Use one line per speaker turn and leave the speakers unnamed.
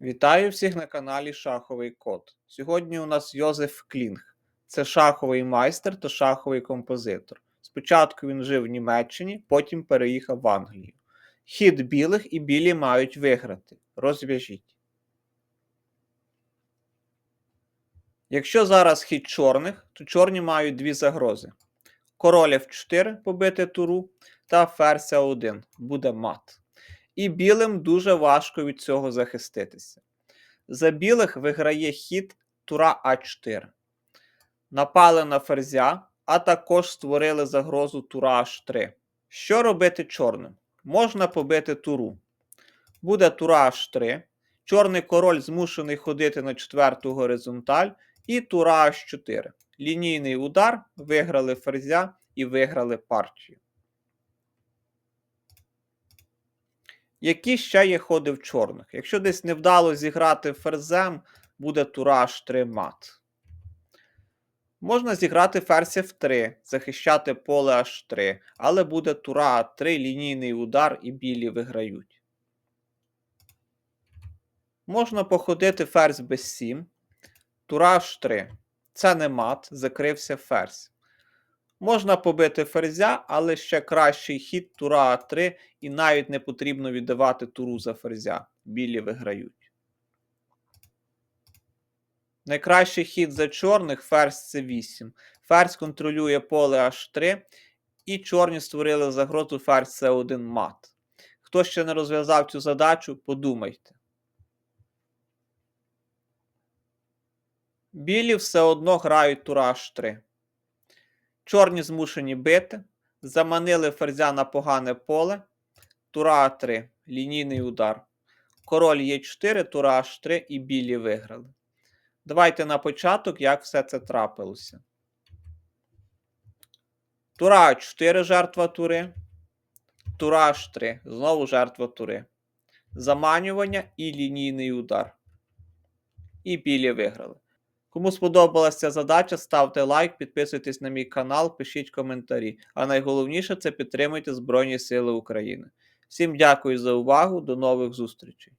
Вітаю всіх на каналі Шаховий Код. Сьогодні у нас Йозеф Клінг. Це шаховий майстер та шаховий композитор. Спочатку він жив в Німеччині, потім переїхав в Англію. Хід білих і білі мають виграти. Розв'яжіть. Якщо зараз хід чорних, то чорні мають дві загрози. Король F4 побити туру та ферзь А1 буде мат. І білим дуже важко від цього захиститися. За білих виграє хід тура А4. Напали на ферзя, а також створили загрозу тура H3. Що робити чорним? Можна побити туру. Буде тура H3. Чорний король змушений ходити на четверту горизонталь і тура H4. Лінійний удар, виграли ферзя і виграли партію. Які ще є ходи в чорних? Якщо десь невдало зіграти ферзем, буде тура H3 мат. Можна зіграти ферзь F3, захищати поле H3, але буде тура А3, лінійний удар і білі виграють. Можна походити ферзь b7, тура H3. Це не мат, закрився ферзь. Можна побити ферзя, але ще кращий хід тура А3, і навіть не потрібно віддавати туру за ферзя. Білі виграють. Найкращий хід за чорних ферзь С8. Ферзь контролює поле H3, і чорні створили загрозу ферзь С1 мат. Хто ще не розв'язав цю задачу, подумайте. Білі все одно грають тура H3. Чорні змушені бити, заманили ферзя на погане поле, тура А3, лінійний удар. Король Е4, тура H3 і білі виграли. Давайте на початок, як все це трапилося. Тура А4 жертва тури. Тура H3, знову жертва тури. Заманювання і лінійний удар. І білі виграли. Кому сподобалася ця задача, ставте лайк, підписуйтесь на мій канал, пишіть коментарі. А найголовніше це підтримуйте Збройні Сили України. Всім дякую за увагу, до нових зустрічей!